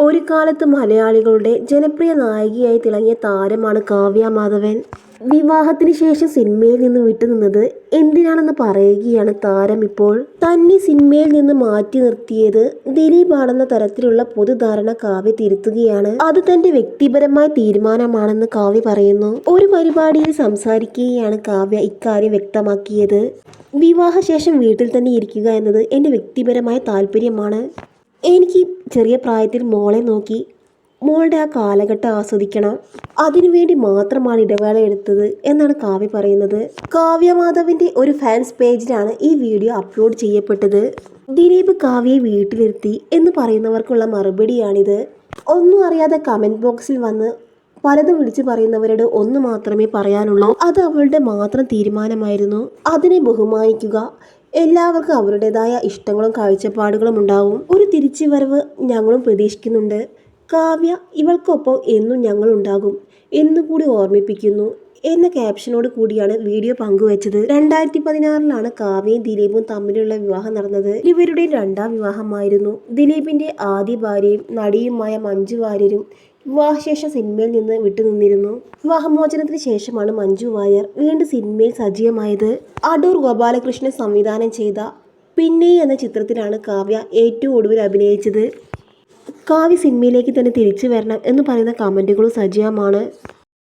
ഒരു കാലത്ത് മലയാളികളുടെ ജനപ്രിയ നായികയായി തിളങ്ങിയ താരമാണ് കാവ്യ മാധവൻ. വിവാഹത്തിന് ശേഷം സിനിമയിൽ നിന്ന് വിട്ടുനിന്നത് എന്തിനാണെന്ന് പറയുകയാണ് താരം ഇപ്പോൾ. തന്നെ സിനിമയിൽ നിന്ന് മാറ്റി നിർത്തിയത് ദിലീപാണെന്ന തരത്തിലുള്ള പൊതുധാരണ കാവ്യ തിരുത്തുകയാണ്. അത് തന്റെ വ്യക്തിപരമായ തീരുമാനമാണെന്ന് കാവ്യ പറയുന്നു. ഒരു പരിപാടിയിൽ സംസാരിക്കുകയാണ് കാവ്യ ഇക്കാര്യം വ്യക്തമാക്കിയത്. വിവാഹശേഷം വീട്ടിൽ തന്നെ ഇരിക്കുക എന്നത് എന്റെ വ്യക്തിപരമായ താല്പര്യമാണ്. എനിക്ക് ചെറിയ പ്രായത്തിൽ മോളെ നോക്കി മോളുടെ ആ കാലഘട്ടം ആസ്വദിക്കണം. അതിനുവേണ്ടി മാത്രമാണ് ഇടവേള എടുത്തത് എന്നാണ് കാവ്യ പറയുന്നത്. കാവ്യ മാധവിന്റെ ഒരു ഫാൻസ് പേജിലാണ് ഈ വീഡിയോ അപ്ലോഡ് ചെയ്യപ്പെട്ടത്. ദിലീപ് കാവ്യയെ വീട്ടിലിരുത്തി എന്ന് പറയുന്നവർക്കുള്ള മറുപടിയാണിത്. ഒന്നും അറിയാതെ കമന്റ് ബോക്സിൽ വന്ന് പലതും വിളിച്ചു പറയുന്നവരോട് ഒന്ന് മാത്രമേ പറയാനുള്ളൂ. അത് അവളുടെ മാത്രം തീരുമാനമായിരുന്നു. അതിനെ ബഹുമാനിക്കുക എല്ലാവർക്കും അവരുടേതായ ഇഷ്ടങ്ങളും കാഴ്ചപ്പാടുകളും ഉണ്ടാവും. ഒരു തിരിച്ചു വരവ് ഞങ്ങളും പ്രതീക്ഷിക്കുന്നുണ്ട്. കാവ്യ ഇവൾക്കൊപ്പം എന്നും ഞങ്ങളുണ്ടാകും എന്നുകൂടി ഓർമ്മിപ്പിക്കുന്നു എന്ന ക്യാപ്ഷനോട് കൂടിയാണ് വീഡിയോ പങ്കുവച്ചത്. രണ്ടായിരത്തി പതിനാറിലാണ് കാവ്യയും ദിലീപും തമ്മിലുള്ള വിവാഹം നടന്നത്. ഇവരുടെ രണ്ടാം വിവാഹമായിരുന്നു. ദിലീപിന്റെ ആദ്യ ഭാര്യയും നടിയുമായ മഞ്ജു വാര്യരും വിവാഹശേഷം സിനിമയിൽ നിന്ന് വിട്ടുനിന്നിരുന്നു. വിവാഹമോചനത്തിന് ശേഷമാണ് മഞ്ജു വാര്യർ വീണ്ടും സിനിമയിൽ സജീവമായത്. അടൂർ ഗോപാലകൃഷ്ണൻ സംവിധാനം ചെയ്ത പിന്നെ എന്ന ചിത്രത്തിലാണ് കാവ്യ ഏറ്റവും ഒടുവിൽ അഭിനയിച്ചത്. കാവ്യ സിനിമയിലേക്ക് തന്നെ തിരിച്ചു വരണം എന്ന് പറയുന്ന കമന്റുകളും സജീവമാണ്.